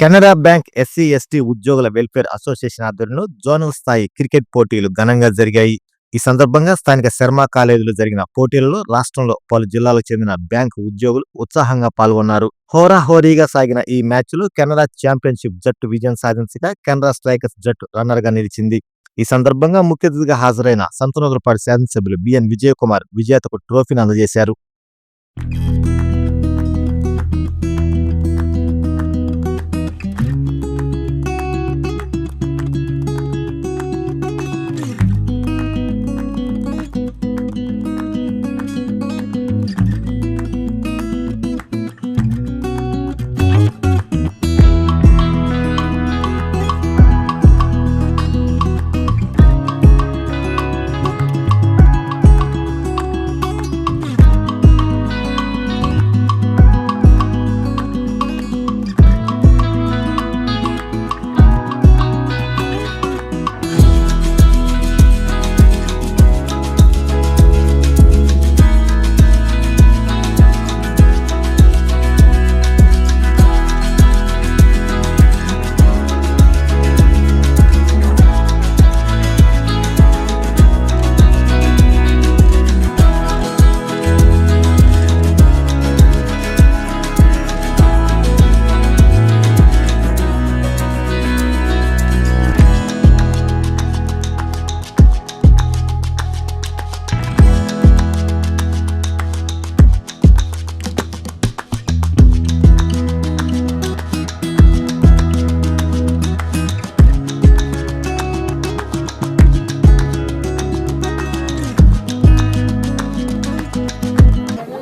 Canara bank SC ST ఉద్యోగుల welfare association ఆధ్వర్యంలో zonal స్థాయి క్రికెట్ పోటీలు ఘనంగా జరిగాయి. ఈ సందర్భంగా స్థానిక శర్మ కాలేజీలో జరిగిన పోటీలలో రాష్ట్రంలో పలు జిల్లాలకు చెందిన బ్యాంకు ఉద్యోగులు ఉత్సాహంగా పాల్గొన్నారు. హోరాహోరీగా సాగిన ఈ మ్యాచ్లో కెనరా ఛాంపియన్షిప్ జట్టు విజయం సాధించగా కెనరా స్ట్రైకర్స్ జట్టు రన్నర్గా నిలిచింది. ఈ సందర్భంగా ముఖ్య అతిథిగా హాజరైన సంతనోదరపాటి శాసనసభ్యులు బిఎన్ విజయకుమార్ విజేతకు ట్రోఫీని అందజేశారు.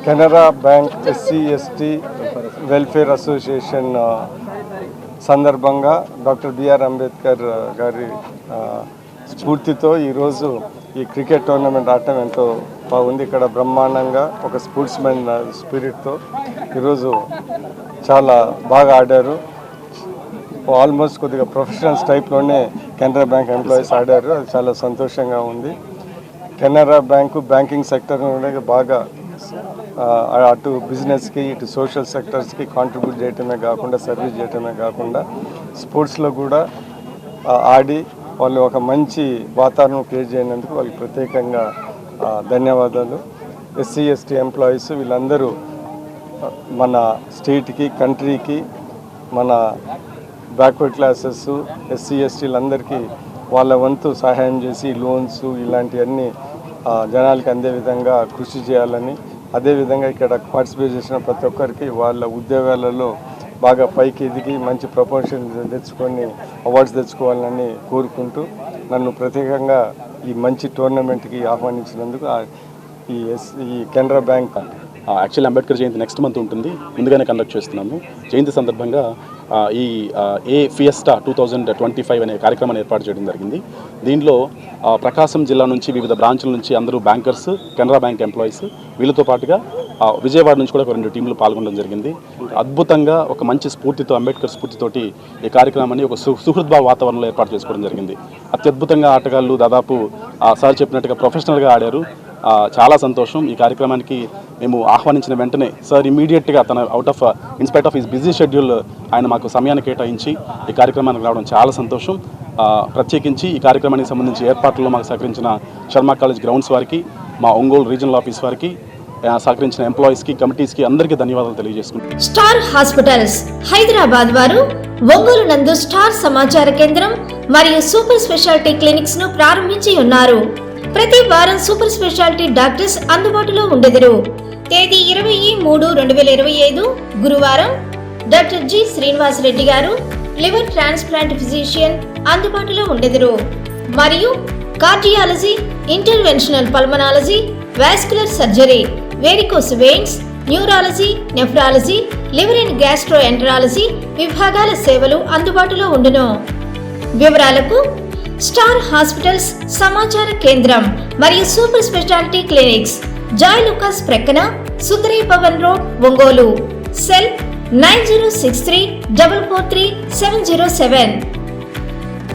Canara bank SC ST welfare association సందర్భంగా డాక్టర్ బిఆర్ అంబేద్కర్ uh, గారి uh, స్ఫూర్తితో ఈరోజు ఈ క్రికెట్ టోర్నమెంట్ ఆడటం ఎంతో బాగుంది. ఇక్కడ బ్రహ్మాండంగా ఒక స్పోర్ట్స్ మెన్ uh, స్పిరిట్తో ఈరోజు చాలా బాగా ఆడారు. ఆల్మోస్ట్ కొద్దిగా ప్రొఫెషనల్స్ టైప్లోనే కెనరా బ్యాంక్ ఎంప్లాయీస్ ఆడారు. అది చాలా సంతోషంగా ఉంది. కెనరా బ్యాంకు బ్యాంకింగ్ సెక్టర్ నుండి బాగా అటు బిజినెస్కి ఇటు సోషల్ సెక్టర్స్కి కాంట్రిబ్యూట్ చేయటమే కాకుండా సర్వీస్ చేయటమే కాకుండా స్పోర్ట్స్లో కూడా ఆడి వాళ్ళు ఒక మంచి వాతావరణం క్రియేట్ చేయనందుకు వాళ్ళకి ప్రత్యేకంగా ధన్యవాదాలు. ఎస్సీ ఎస్టీ ఎంప్లాయీస్ వీళ్ళందరూ మన స్టేట్కి కంట్రీకి మన బ్యాక్వర్డ్ క్లాసెస్ ఎస్సీ ఎస్టీలందరికీ వాళ్ళ వంతు సహాయం చేసి లోన్స్ ఇలాంటివన్నీ జనాలకి అందే విధంగా కృషి చేయాలని అదేవిధంగా ఇక్కడ పార్టిసిపేట్ చేసిన ప్రతి ఒక్కరికి వాళ్ళ ఉద్యోగాలలో బాగా పైకి ఎదిగి మంచి ప్రపోషన్ తెచ్చుకొని అవార్డ్స్ తెచ్చుకోవాలని కోరుకుంటూ నన్ను ప్రత్యేకంగా ఈ మంచి టోర్నమెంట్కి ఆహ్వానించినందుకు ఈ ఎస్ ఈ Canara bank actually Ambedkar Jayanti next month ఉంటుంది. ముందుగానే కండక్ట్ చేస్తున్నాము. జయంతి సందర్భంగా ఈ a fiesta two thousand twenty five అనే కార్యక్రమాన్ని ఏర్పాటు చేయడం జరిగింది. దీంట్లో ప్రకాశం జిల్లా నుంచి వివిధ బ్రాంచ్ల నుంచి అందరూ బ్యాంకర్స్ కెనరా బ్యాంక్ ఎంప్లాయీస్ వీళ్ళతో పాటుగా విజయవాడ నుంచి కూడా ఒక రెండు టీంలు పాల్గొనడం జరిగింది. అద్భుతంగా ఒక మంచి స్ఫూర్తితో అంబేద్కర్ స్ఫూర్తితోటి ఈ కార్యక్రమాన్ని ఒక సు సుహృద్భావ వాతావరణంలో ఏర్పాటు చేసుకోవడం జరిగింది. అత్యద్భుతంగా ఆటగాళ్ళు దాదాపు ఆ, సార్ చెప్పినట్టుగా ప్రొఫెషనల్గా ఆడారు. చాలా సంతోషం. ఈ కార్యక్రమానికి మేము ఆహ్వానించిన వెంటనే సార్ ఇమీడియట్గా తన out of in spite of his busy schedule ఆయన మాకు సమయాన్ని కేటాయించి ఈ కార్యక్రమానికి రావడం చాలా సంతోషం. ప్రత్యేకించి ఈ కార్యక్రమానికి సంబంధించి ఏర్పాట్లలో మాకు సహకరించిన శర్మ కాలేజ్ గ్రౌండ్స్ వారికి మా ఒంగోలు రీజనల్ ఆఫీస్ వారికి ఆ, సహకరించిన ఎంప్లాయీస్కి కమిటీస్కి అందరికీ ధన్యవాదాలు తెలియజేసుకుంటాం స్టార్ హాస్పిటల్స్ హైదరాబాద్ వారు ఒంగోలు నందు స్టార్ సమాచార కేంద్రం మరియు సూపర్ స్పెషాలిటీ క్లినిక్స్ను ప్రారంభించి ఉన్నారు. ప్రతి వారం సూపర్ స్పెషాలిటీ డాక్టర్స్ అందుబాటులో ఉండెదరు. తేదీ ఇరవై మూడు రెండు వేల ఇరవై ఐదు గురువారం. డాక్టర్ జి శ్రీనివాస్ రెడ్డి గారు లివర్ ట్రాన్స్ప్లాంట్ ఫిజిషియన్ అందుబాటులో ఉండెదరు. మరియు cardiology interventional pulmonology vascular surgery varicose veins neurology nephrology liver and gastroenterology విభాగాల సేవలు అందుబాటులో ఉండును. వివరాలకు స్టార్ హాస్పిటల్స్ సమాచార కేంద్రం మరియు super speciality clinics. Joy Lucas ప్రక్కన Sundari Bhavan road Ongole. Cell nine zero six three double four three seven zero seven.